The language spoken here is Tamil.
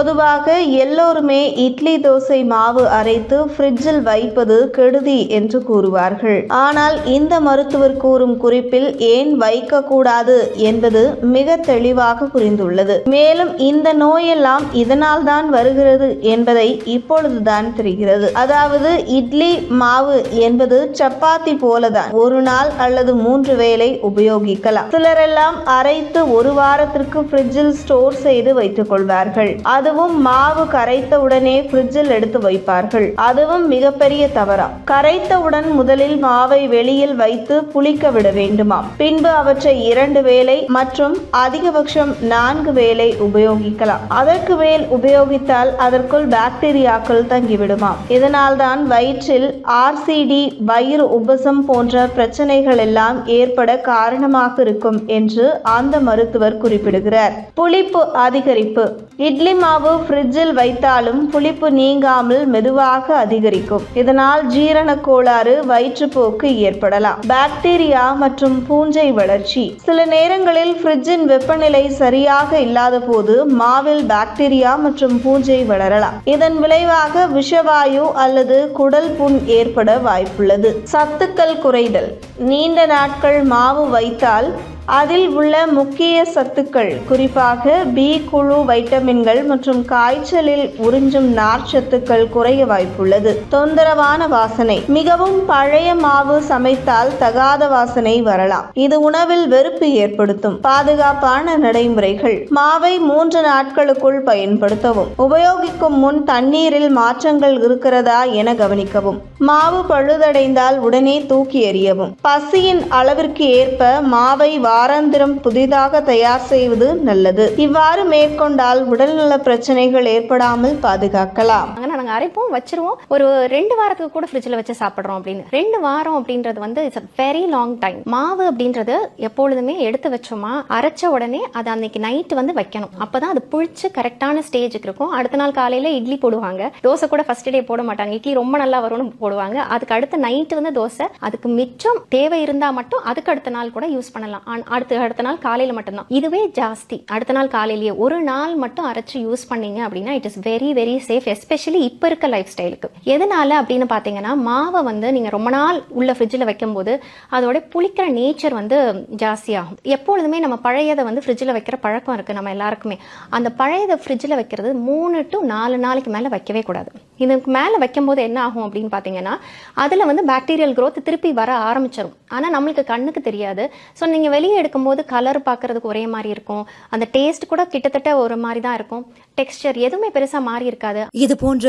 பொதுவாக எல்லோருமே இட்லி தோசை மாவு அரைத்து ஃப்ரிட்ஜில் வைப்பது கெடுதி என்று கூறுவார்கள். ஆனால் இந்த மருத்துவர் கூறும் குறிப்பில் ஏன் வைக்கக்கூடாது என்பது மிக தெளிவாக புரிந்துள்ளது. மேலும் இந்த நோயெல்லாம் இதனால் தான் வருகிறது என்பதை இப்பொழுதுதான் தெரிகிறது. அதாவது இட்லி மாவு என்பது சப்பாத்தி போலதான். ஒரு நாள் அல்லது மூன்று வேளை உபயோகிக்கலாம். சிலரெல்லாம் அரைத்து ஒரு வாரத்திற்கு ஃப்ரிட்ஜில் ஸ்டோர் செய்து வைத்துக் கொள்வார்கள். அதுவும் மாவு கரைத்த உடனே ஃப்ரிட்ஜில் எடுத்து வைப்பார்கள். அதுவும் மிகப்பெரிய தவறா. கரைத்தவுடன் முதலில் மாவை வெளியில் வைத்து புளிக்க விட வேண்டுமாம். பின்பு அவற்றை இரண்டு வேலை மற்றும் அதிகபட்சம் நான்கு வேலை உபயோகிக்கலாம். அதற்கு மேல் உபயோகித்தால் அதற்குள் பாக்டீரியாக்கள் தங்கிவிடுமாம். இதனால்தான் வயிற்றில் ஆர்சிடி வயிறு உபசம் போன்ற பிரச்சனைகள் எல்லாம் ஏற்பட காரணமாக இருக்கும் என்று அந்த மருத்துவர் குறிப்பிடுகிறார். புளிப்பு அதிகரிப்பு. இட்லி மாவு மாவு ஃப்ரிட்ஜில் வைத்தாலும் புளிப்பு நீங்காமல் மெதுவாக அதிகரிக்கும். இதனால் ஜீரண கோளாறு வயிற்றுப்போக்கு ஏற்படலாம். பாக்டீரியா மற்றும் பூஞ்சை வளர்ச்சி. சில நேரங்களில் ஃப்ரிட்ஜின் வெப்பநிலை சரியாக இல்லாத போது மாவில் பாக்டீரியா மற்றும் பூஞ்சை வளரலாம். இதன் விளைவாக விஷவாயு அல்லது குடல் புண் ஏற்பட வாய்ப்புள்ளது. சத்துக்கள் குறைதல். நீண்ட நாட்கள் மாவு வைத்தால் அதில் உள்ள முக்கிய சத்துக்கள் குறிப்பாக பி குழு வைட்டமின்கள் மற்றும் காய்ச்சலில் உறிஞ்சும் நார்ச்சத்துக்கள் குறைய வாய்ப்புள்ளது. தொந்தரவான வாசனை மிகவும் பழைய மாவு சமைத்தால் தகாத வாசனை வரலாம். இது உணவில் வெறுப்பு ஏற்படுத்தும். பாதுகாப்பான நடைமுறைகள் மாவை மூன்று நாட்களுக்குள் பயன்படுத்தவும். உபயோகிக்கும் முன் தண்ணீரில் மாற்றங்கள் இருக்கிறதா என கவனிக்கவும். மாவு பழுதடைந்தால் உடனே தூக்கி எறியவும். பசியின் அளவிற்கு ஏற்ப மாவை வாராந்திரம் புதிதாக தயார் செய்வது நல்லது. இவ்வாறு மேற்கொண்டால் உடல்நல பிரச்சனைகள் ஏற்படாமல் பாதுகாக்கலாம். நாங்கள் அரைப்போம் வச்சிருவோம். ஒரு ரெண்டு வாரத்துக்கு கூட ஃப்ரிட்ஜில் வச்சு சாப்பிட்றோம் அப்படின்னு. ரெண்டு வாரம் அப்படின்றது வந்து இட்ஸ் வெரி லாங் டைம் மாவு அப்படின்றது எப்பொழுதுமே எடுத்து வச்சோமா அரைச்ச உடனே அதை அன்னைக்கு நைட்டு வந்து வைக்கணும். அப்போதான் அது புளிச்சு கரெக்டான ஸ்டேஜுக்கு இருக்கும். அடுத்த நாள் காலையில் இட்லி போடுவாங்க. தோசை கூட ஃபர்ஸ்ட் டே போட மாட்டாங்க. இட்லி ரொம்ப நல்லா வரும்னு போடுவாங்க. அதுக்கு அடுத்த நைட்டு வந்து தோசை. அதுக்கு மிச்சம் தேவை இருந்தால் மட்டும் அதுக்கு அடுத்த நாள் கூட யூஸ் பண்ணலாம். ஆனா, அடுத்த அடுத்த நாள் காலையில் மட்டும்தான். இதுவே ஜாஸ்தி. அடுத்த நாள் காலையிலேயே ஒரு நாள் மட்டும் அரைச்சு யூஸ் பண்ணீங்க அப்படின்னா it is very very safe especially இப்போ இப்போ இருக்க லைஃப் ஸ்டைலுக்கு எதனால அப்படின்னு பார்த்தீங்கன்னா மாவை வந்து நீங்கள் ரொம்ப நாள் உள்ள ஃப்ரிட்ஜில் வைக்கும்போது அதோட புளிக்கிற நேச்சர் வந்து ஜாஸ்தியாகும். எப்பொழுதுமே நம்ம பழையதை வந்து ஃப்ரிட்ஜில் வைக்கிற பழக்கம் இருக்குது நம்ம எல்லாருக்குமே. அந்த பழையதை ஃப்ரிட்ஜில் வைக்கிறது மூணு டு நாலு நாளைக்கு மேலே வைக்கவே கூடாது. இதுக்கு மேலே வைக்கும்போது என்ன ஆகும் அப்படின்னு பார்த்தீங்கன்னா அதில் வந்து பாக்டீரியல் க்ரோத் திருப்பி வர ஆரம்பிச்சிடும் ஆனால் நம்மளுக்கு கண்ணுக்கு தெரியாது. ஸோ நீங்கள் வெளியே எடுக்கும்போது கலர் பார்க்கறதுக்கு ஒரே மாதிரி இருக்கும். அந்த டேஸ்ட் கூட கிட்டத்தட்ட ஒரு மாதிரி தான் இருக்கும். டெக்ஸ்டர் எதுவுமே பெருசாக மாறி இருக்காது. இது போன்ற